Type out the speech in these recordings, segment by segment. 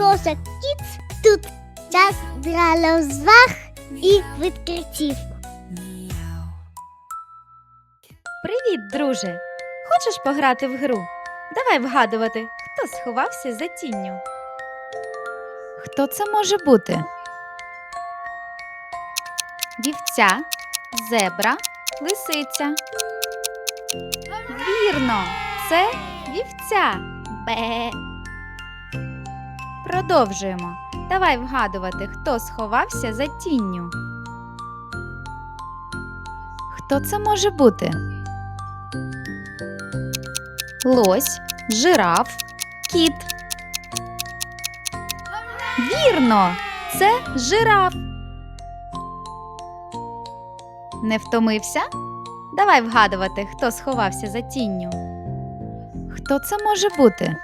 Кошик Кіц. Тут час для розваг і відкриттів. Привіт, друже! Хочеш пограти в гру? Давай вгадувати, хто сховався за тінню. Хто це може бути? Вівця, зебра, лисиця. Вірно, це вівця. Бе. Продовжуємо. Давай вгадувати, хто сховався за тінню. Хто це може бути? Лось, жираф, кіт. Вірно, це жираф. Не втомився? Давай вгадувати, хто сховався за тінню. Хто це може бути?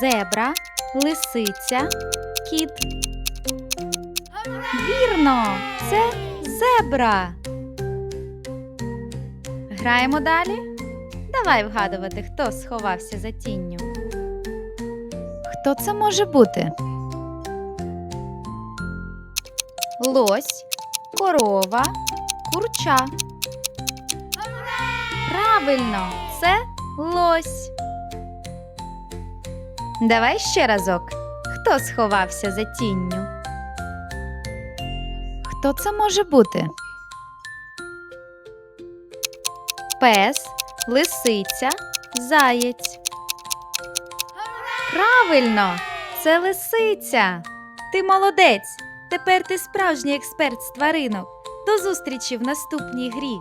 Зебра, лисиця, кіт. Вірно, це зебра. Граємо далі? Давай вгадувати, хто сховався за тінню. Хто це може бути? Лось, корова, курча. Правильно, це лось. Давай ще разок. Хто сховався за тінню? Хто це може бути? Пес, лисиця, заєць. Правильно, це лисиця. Ти молодець. Тепер ти справжній експерт з тваринок. До зустрічі в наступній грі.